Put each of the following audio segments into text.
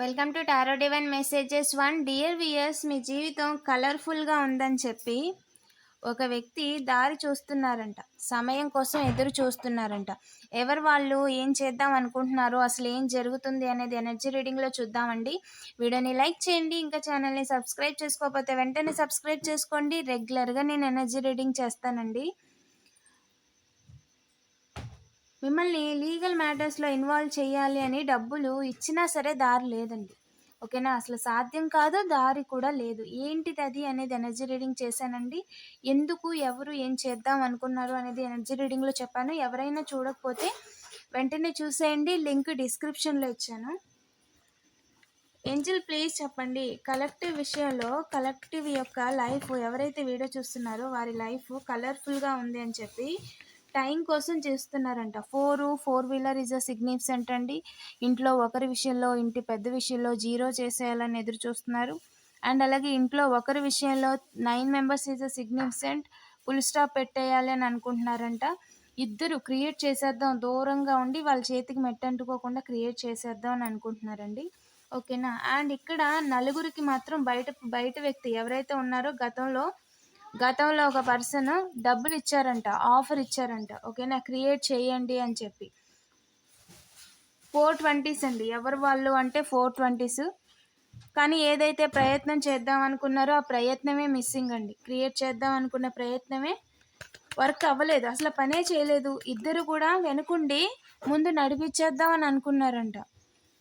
Welcome to tarot divine messages one dear viewers మీ జీవితం కలర్ఫుల్గా ఉందని చెప్పి ఒక వ్యక్తి దారి చూస్తున్నారంట. సమయం కోసం ఎదురు చూస్తున్నారంట. ఎవరు వాళ్ళు ఏం చేద్దాం అనుకుంటున్నారు అసలు ఏం జరుగుతుంది అనేది ఎనర్జీ రీడింగ్లో చూద్దామండి. వీడియోని లైక్ చేయండి ఇంకా ఛానల్ని సబ్స్క్రైబ్ చేసుకోకపోతే వెంటనే సబ్స్క్రైబ్ చేసుకోండి. రెగ్యులర్గా నేను ఎనర్జీ రీడింగ్ చేస్తానండి. మిమ్మల్ని లీగల్ మ్యాటర్స్లో ఇన్వాల్వ్ చేయాలి అని డబ్బులు ఇచ్చినా సరే దారి లేదండి. ఓకేనా? అసలు సాధ్యం కాదు దారి కూడా లేదు. ఏంటిది అది అనేది ఎనర్జీ రీడింగ్ చేశానండి. ఎందుకు ఎవరు ఏం చేద్దాం అనుకున్నారు అనేది ఎనర్జీ రీడింగ్లో చెప్పాను. ఎవరైనా చూడకపోతే వెంటనే చూసేయండి. లింక్ డిస్క్రిప్షన్లో ఇచ్చాను. ఏంజిల్ ప్లీజ్ చెప్పండి. కలెక్టివ్ విషయంలో కలెక్టివ్ యొక్క లైఫ్ ఎవరైతే వీడియో చూస్తున్నారో వారి లైఫ్ కలర్ఫుల్గా ఉంది అని చెప్పి టైం కోసం చేస్తున్నారంట. Four four wheeler is a significant అండి. ఇంట్లో ఒకరి విషయంలో ఇంటి పెద్ద విషయంలో జీరో చేసేయాలని ఎదురు చూస్తున్నారు. అండ్ అలాగే ఇంట్లో ఒకరి విషయంలో nine members is a significant full stop పెట్టేయాలి అని అనుకుంటున్నారంట. ఇద్దరు క్రియేట్ చేసేద్దాం దూరంగా ఉండి వాళ్ళ చేతికి మెట్టంటుకోకుండా క్రియేట్ చేసేద్దాం అని అనుకుంటున్నారండి. ఓకేనా? అండ్ ఇక్కడ నలుగురికి మాత్రం బయట బయట వ్యక్తి ఎవరైతే ఉన్నారో గతంలో గతంలో ఒక పర్సన్ డబ్బులు ఇచ్చారంట ఆఫర్ ఇచ్చారంట ఓకేనా? క్రియేట్ చేయండి అని చెప్పి. ఫోర్ ట్వంటీస్ అండి. ఎవరు వాళ్ళు అంటే ఫోర్ ట్వంటీస్. కానీ ఏదైతే ప్రయత్నం చేద్దాం అనుకున్నారో ఆ ప్రయత్నమే మిస్సింగ్ అండి. క్రియేట్ చేద్దాం అనుకున్న ప్రయత్నమే వర్క్ అవ్వలేదు. అసలు పనే చేయలేదు. ఇద్దరు కూడా వెనుకుండి ముందు నడిపించేద్దాం అని అనుకున్నారంట.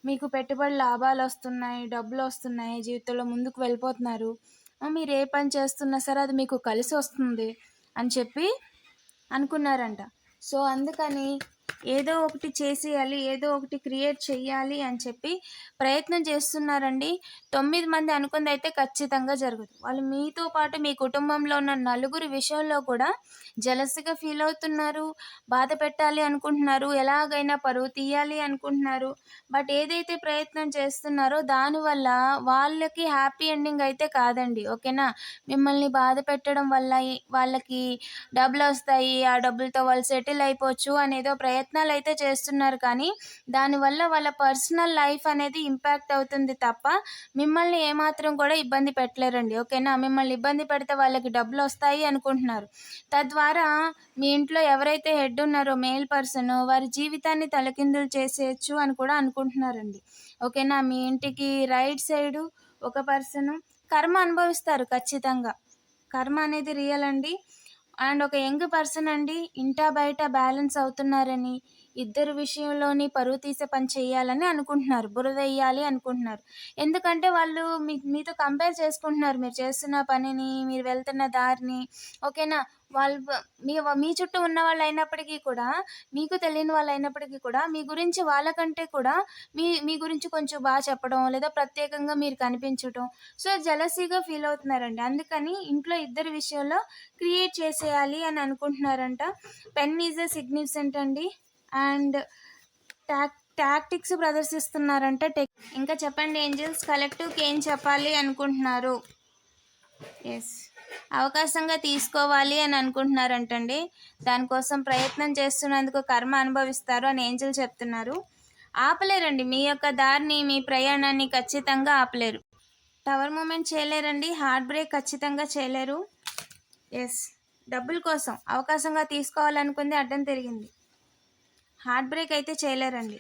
మీకు పెట్టుబడి లాభాలు వస్తున్నాయి డబ్బులు వస్తున్నాయి జీవితంలో ముందుకు వెళ్ళిపోతున్నారు. మీరు ఏ పని చేస్తున్నా సరే అది మీకు కలిసి వస్తుంది అని చెప్పి అనుకున్నారంట. సో అందుకని ఏదో ఒకటి చేసేయాలి ఏదో ఒకటి క్రియేట్ చేయాలి అని చెప్పి ప్రయత్నం చేస్తున్నారండి. తొమ్మిది మంది అనుకుంది అయితే ఖచ్చితంగా జరుగుతుంది వాళ్ళు మీతో పాటు మీ కుటుంబంలో ఉన్న నలుగురు విషయంలో కూడా జలసిగా ఫీల్ అవుతున్నారు బాధ పెట్టాలి అనుకుంటున్నారు ఎలాగైనా పరువు తీయాలి అనుకుంటున్నారు. బట్ ఏదైతే ప్రయత్నం చేస్తున్నారో దానివల్ల వాళ్ళకి హ్యాపీ ఎండింగ్ అయితే కాదండి. ఓకేనా? మిమ్మల్ని బాధ పెట్టడం వల్ల వాళ్ళకి డబ్బులు వస్తాయి ఆ డబ్బులతో వాళ్ళు సెటిల్ అయిపోవచ్చు అనేదో ప్రయత్నం ప్రయత్నాలు అయితే చేస్తున్నారు కానీ దానివల్ల వాళ్ళ పర్సనల్ లైఫ్ అనేది ఇంపాక్ట్ అవుతుంది తప్ప మిమ్మల్ని ఏమాత్రం కూడా ఇబ్బంది పెట్టలేరండి ఓకేనా? మిమ్మల్ని ఇబ్బంది పెడితే వాళ్ళకి డబ్బులు వస్తాయి అనుకుంటున్నారు. తద్వారా మీ ఇంట్లో ఎవరైతే హెడ్ ఉన్నారో మేల్ పర్సన్ వారి జీవితాన్ని తలకిందులు చేసేయచ్చు అని కూడా అనుకుంటున్నారండి. ఓకేనా? మీ ఇంటికి రైట్ సైడు ఒక పర్సన్ కర్మ అనుభవిస్తారు ఖచ్చితంగా. కర్మ అనేది రియల్ అండి. అండ్ ఒక యంగ్ పర్సన్ అండి ఇంటా బయట బ్యాలెన్స్ అవుతున్నారని ఇద్దరు విషయంలోని పరువు తీసే పని చేయాలని అనుకుంటున్నారు. బురద వేయాలి అనుకుంటున్నారు. ఎందుకంటే వాళ్ళు మీ మీతో కంపేర్ చేసుకుంటున్నారు. మీరు చేస్తున్న పనిని మీరు వెళ్తున్న దారిని ఓకేనా? వాళ్ళు మీ మీ చుట్టూ ఉన్న వాళ్ళు అయినప్పటికీ కూడా మీకు తెలియని వాళ్ళు అయినప్పటికీ కూడా మీ గురించి వాళ్ళకంటే కూడా మీ మీ గురించి కొంచెం బాగా చెప్పడం లేదా ప్రత్యేకంగా మీరు కనిపించడం. సో జలసీగా ఫీల్ అవుతున్నారండి. అందుకని ఇంట్లో ఇద్దరి విషయంలో క్రియేట్ చేసేయాలి అని అనుకుంటున్నారంట. పెన్ ఈజ్ అ సిగ్నిఫిసెంట్ అండి. అండ్ టాక్ టాక్టిక్స్ ప్రదర్శిస్తున్నారంటే టెక్ ఇంకా చెప్పండి ఏంజల్స్ కలెక్టివ్కి ఏం చెప్పాలి అనుకుంటున్నారు? ఎస్ అవకాశంగా తీసుకోవాలి అని అనుకుంటున్నారంటండి. దానికోసం ప్రయత్నం చేస్తున్నందుకు కర్మ అనుభవిస్తారు అని ఏంజల్ చెప్తున్నారు. ఆపలేరండి. మీ యొక్క దారిని మీ ప్రయాణాన్ని ఖచ్చితంగా ఆపలేరు. టవర్ మూమెంట్ చేయలేరండి. హార్ట్ బ్రేక్ ఖచ్చితంగా చేయలేరు. ఎస్ డబ్బుల కోసం అవకాశంగా తీసుకోవాలనుకుంది అడ్డం తిరిగింది. హార్ట్ బ్రేక్ అయితే చేయలేరండి.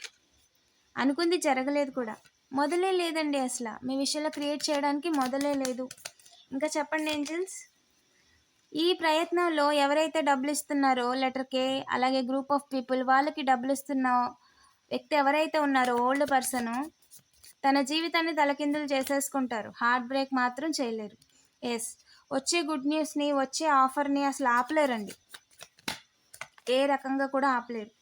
అనుకుంది జరగలేదు కూడా. మొదలే లేదండి అసలు. మీ విషయంలో క్రియేట్ చేయడానికి మొదలే లేదు. ఇంకా చెప్పండి ఏంజల్స్? ఈ ప్రయత్నంలో ఎవరైతే డబ్బులు ఇస్తున్నారో లెటర్ కే అలాగే గ్రూప్ ఆఫ్ పీపుల్ వాళ్ళకి డబ్బులు ఇస్తున్న వ్యక్తి ఎవరైతే ఉన్నారో ఓల్డ్ పర్సన్ తన జీవితాన్ని తలకిందులు చేసేసుకుంటారు. హార్ట్ బ్రేక్ మాత్రం చేయలేరు. ఎస్ వచ్చే గుడ్ న్యూస్ని వచ్చే ఆఫర్ని అసలు ఆపలేరండి. ఏ రకంగా కూడా ఆపలేరు.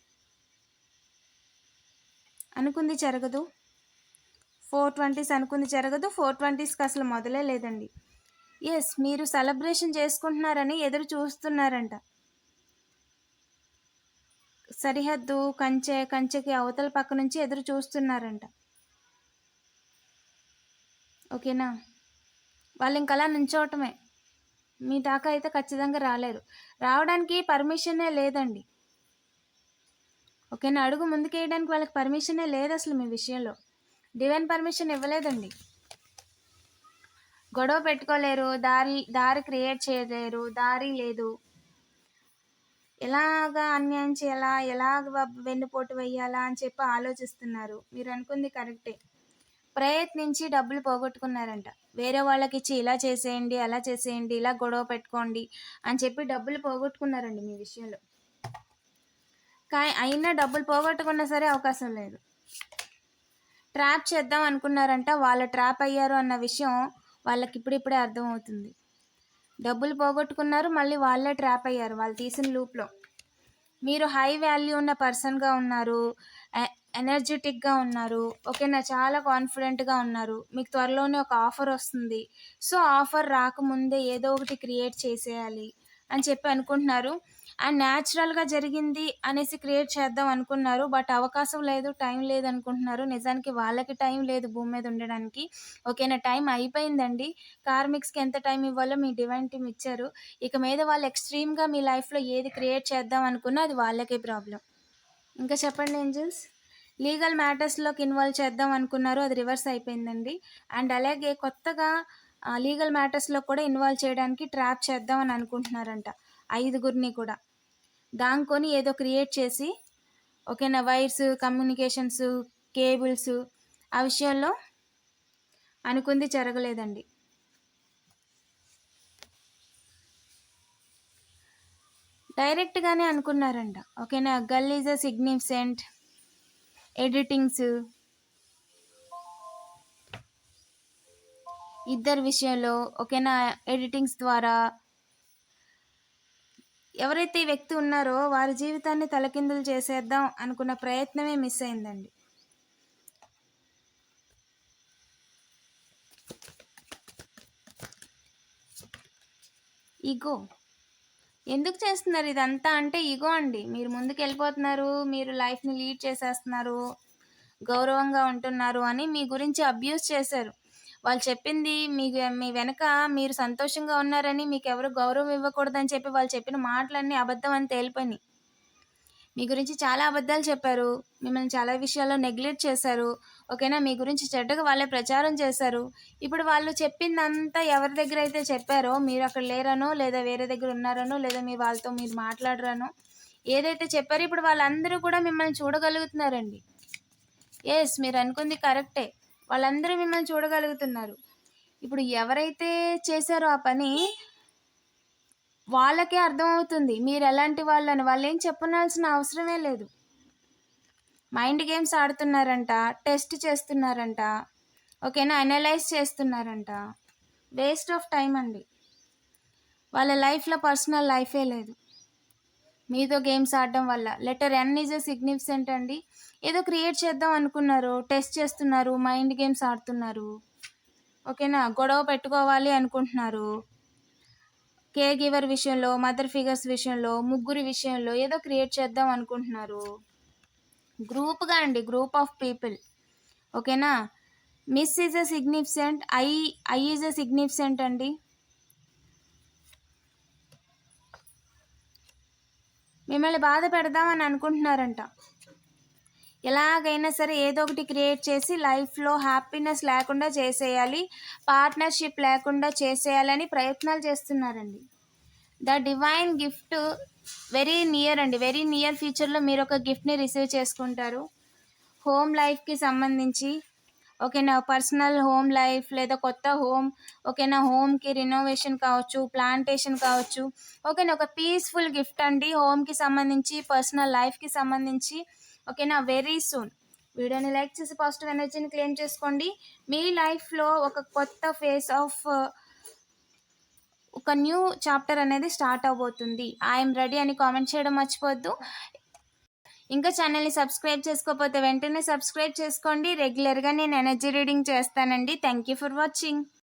అనుకుంది జరగదు. ఫోర్ ట్వంటీస్ అనుకుంది జరగదు. ఫోర్ ట్వంటీస్కి అసలు మొదలే లేదండి. ఎస్ మీరు సెలబ్రేషన్ చేసుకుంటున్నారని ఎదురు చూస్తున్నారంట. సరిహద్దు కంచె కంచెకి అవతల పక్క నుంచి ఎదురు చూస్తున్నారంట. ఓకేనా? వాళ్ళు ఇంకలా నుంచోవటమే మీ దాకా అయితే ఖచ్చితంగా రాలేరు. రావడానికి పర్మిషనే లేదండి. ఓకేనా అడుగు ముందుకేయడానికి వాళ్ళకి పర్మిషనే లేదు అసలు మీ విషయంలో. డివైన్ పర్మిషన్ ఇవ్వలేదండి. గొడవ పెట్టుకోలేరు దారి దారి క్రియేట్ చేయలేరు దారి లేదు. ఎలాగా అన్యాయం చేయాలా ఎలాగ వెన్నుపోటు వేయాలా అని చెప్పి ఆలోచిస్తున్నారు. మీరు అనుకుంది కరెక్టే ప్రయత్నించి డబ్బులు పోగొట్టుకున్నారంట. వేరే వాళ్ళకి ఇచ్చి ఇలా చేసేయండి అలా చేసేయండి ఇలా గొడవ పెట్టుకోండి అని చెప్పి డబ్బులు పోగొట్టుకున్నారండి మీ విషయంలో. కానీ అయినా డబ్బులు పోగొట్టుకున్నా సరే అవకాశం లేదు. ట్రాప్ చేద్దాం అనుకున్నారంట వాళ్ళు ట్రాప్ అయ్యారు అన్న విషయం వాళ్ళకి ఇప్పుడిప్పుడే అర్థమవుతుంది. డబ్బులు పోగొట్టుకున్నారు మళ్ళీ వాళ్ళే ట్రాప్ అయ్యారు వాళ్ళు తీసిన లూప్లో. మీరు హై వాల్యూ ఉన్న పర్సన్గా ఉన్నారు ఎ- ఎనర్జెటిక్గా ఉన్నారు ఓకేనా చాలా కాన్ఫిడెంట్గా ఉన్నారు మీకు త్వరలోనే ఒక ఆఫర్ వస్తుంది. సో ఆఫర్ రాకముందే ఏదో ఒకటి క్రియేట్ చేసేయాలి అని చెప్పి అనుకుంటున్నారు. అండ్ న్యాచురల్గా జరిగింది అనేసి క్రియేట్ చేద్దాం అనుకున్నారు. బట్ అవకాశం లేదు టైం లేదు అనుకుంటున్నారు. నిజానికి వాళ్ళకి టైం లేదు భూమి మీద ఉండడానికి. ఓకేనా? టైం అయిపోయిందండి. కార్మిక్స్కి ఎంత టైం ఇవ్వాలో మీ డివైన్ టీమ్ ఇచ్చారు. ఇక మీద వాళ్ళు ఎక్స్ట్రీమ్గా మీ లైఫ్లో ఏది క్రియేట్ చేద్దాం అనుకున్నా అది వాళ్ళకే ప్రాబ్లం ఇంకా చెప్పండి ఏంజల్స్? లీగల్ మ్యాటర్స్లోకి ఇన్వాల్వ్ చేద్దాం అనుకున్నారు. అది రివర్స్ అయిపోయిందండి. అండ్ అలాగే కొత్తగా లీగల్ మ్యాటర్స్లో కూడా ఇన్వాల్వ్ చేయడానికి ట్రాప్ చేద్దాం అని అనుకుంటున్నారంట. ఐదుగురిని కూడా. దాంకొని ఏదో క్రియేట్ చేసి ఓకేనా వైర్స్ కమ్యూనికేషన్స్ కేబుల్స్ ఆ విషయంలో అనుకుంది జరగలేదండి. డైరెక్ట్గానే అనుకున్నారంట. ఓకేనా గల్ ఈజ్ అ సిగ్నిఫిసెంట్ ఎడిటింగ్స్. ఇద్దరి విషయంలో ఓకేనా ఎడిటింగ్స్ ద్వారా ఎవరైతే ఈ వ్యక్తి ఉన్నారో వారి జీవితాన్ని తలకిందులు చేసేద్దాం అనుకున్న ప్రయత్నమే మిస్ అయిందండి. ఈగో ఎందుకు చేస్తున్నారు ఇదంతా? అంటే ఈగో అండి మీరు ముందుకు వెళ్ళిపోతున్నారు మీరు లైఫ్ని లీడ్ చేసేస్తున్నారు గౌరవంగా ఉంటున్నారు అని మీ గురించి అబ్యూస్ చేశారు. వాళ్ళు చెప్పింది మీ మీ వెనక మీరు సంతోషంగా ఉన్నారని మీకు ఎవరు గౌరవం ఇవ్వకూడదని చెప్పి వాళ్ళు చెప్పిన మాటలన్నీ అబద్ధం అని తేలిపోయినాయి. మీ గురించి చాలా అబద్ధాలు చెప్పారు. మిమ్మల్ని చాలా విషయాల్లో నెగ్లెక్ట్ చేశారు. ఓకేనా? మీ గురించి చెడ్డగా వాళ్ళే ప్రచారం చేశారు. ఇప్పుడు వాళ్ళు చెప్పిందంతా ఎవరి దగ్గర అయితే చెప్పారో మీరు అక్కడ లేరనో లేదా వేరే దగ్గర ఉన్నారనో లేదా మీ వాళ్ళతో మీరు మాట్లాడరనో ఏదైతే చెప్పారో ఇప్పుడు వాళ్ళందరూ కూడా మిమ్మల్ని చూడగలుగుతున్నారండి. ఎస్ మీరు అనుకుంది కరెక్టే. వాళ్ళందరూ మిమ్మల్ని చూడగలుగుతున్నారు. ఇప్పుడు ఎవరైతే చేశారో ఆ పని వాళ్ళకే అర్థమవుతుంది. మీరు ఎలాంటి వాళ్ళని వాళ్ళు ఏం చెప్పనాల్సిన అవసరమే లేదు. మైండ్ గేమ్స్ ఆడుతున్నారంట టెస్ట్ చేస్తున్నారంట ఓకేనా? అనలైజ్ చేస్తున్నారంట. వేస్ట్ ఆఫ్ టైం అండి. వాళ్ళ లైఫ్లో పర్సనల్ లైఫే లేదు. మీతో గేమ్స్ ఆడడం వల్ల. లెటర్ ఎన్ ఈజ్ సిగ్నిఫికెంట్ అండి. ఏదో క్రియేట్ చేద్దాం అనుకున్నారు. టెస్ట్ చేస్తున్నారు. మైండ్ గేమ్స్ ఆడుతున్నారు. ఓకేనా? గొడవ పెట్టుకోవాలి అనుకుంటున్నారు. కేర్ గివర్ విషయంలో మదర్ ఫిగర్స్ విషయంలో ముగ్గురి విషయంలో ఏదో క్రియేట్ చేద్దాం అనుకుంటున్నారు. గ్రూప్గా అండి. గ్రూప్ ఆఫ్ పీపుల్ ఓకేనా? Miss is a significant I I is a significant అండి. మిమ్మల్ని బాధ పెడదామని అనుకుంటున్నారంట. ఎలాగైనా సరే ఏదో ఒకటి క్రియేట్ చేసి లైఫ్లో హ్యాపీనెస్ లేకుండా చేసేయాలి పార్ట్నర్షిప్ లేకుండా చేసేయాలని ప్రయత్నాలు చేస్తున్నారండి. The divine gift very near అండి. వెరీ నియర్ ఫ్యూచర్లో మీరు ఒక గిఫ్ట్ని రిసీవ్ చేసుకుంటారు. హోమ్ లైఫ్కి సంబంధించి ఓకేనా పర్సనల్ హోమ్ లైఫ్ లేదా కొత్త హోమ్ ఓకేనా హోమ్కి రినోవేషన్ కావచ్చు ప్లాంటేషన్ కావచ్చు. ఓకేనా ఒక పీస్ఫుల్ గిఫ్ట్ అండి. హోమ్కి సంబంధించి పర్సనల్ లైఫ్కి సంబంధించి ఓకేనా వెరీ సూన్ వీడియోని లైక్ చేసి పాజిటివ్ ఎనర్జీని క్లెయిమ్ చేసుకోండి. మీ లైఫ్లో ఒక కొత్త ఫేస్ ఆఫ్ ఒక న్యూ చాప్టర్ అనేది స్టార్ట్ అవబోతుంది. ఐఎమ్ రెడీ అని కామెంట్ చేయడం మర్చిపోవద్దు. ఇంకా ఛానల్ని సబ్స్క్రైబ్ చేసుకోకపోతే వెంటనే సబ్స్క్రైబ్ చేసుకోండి. రెగ్యులర్గా నేను ఎనర్జీ రీడింగ్ చేస్తానండి. Thank you for watching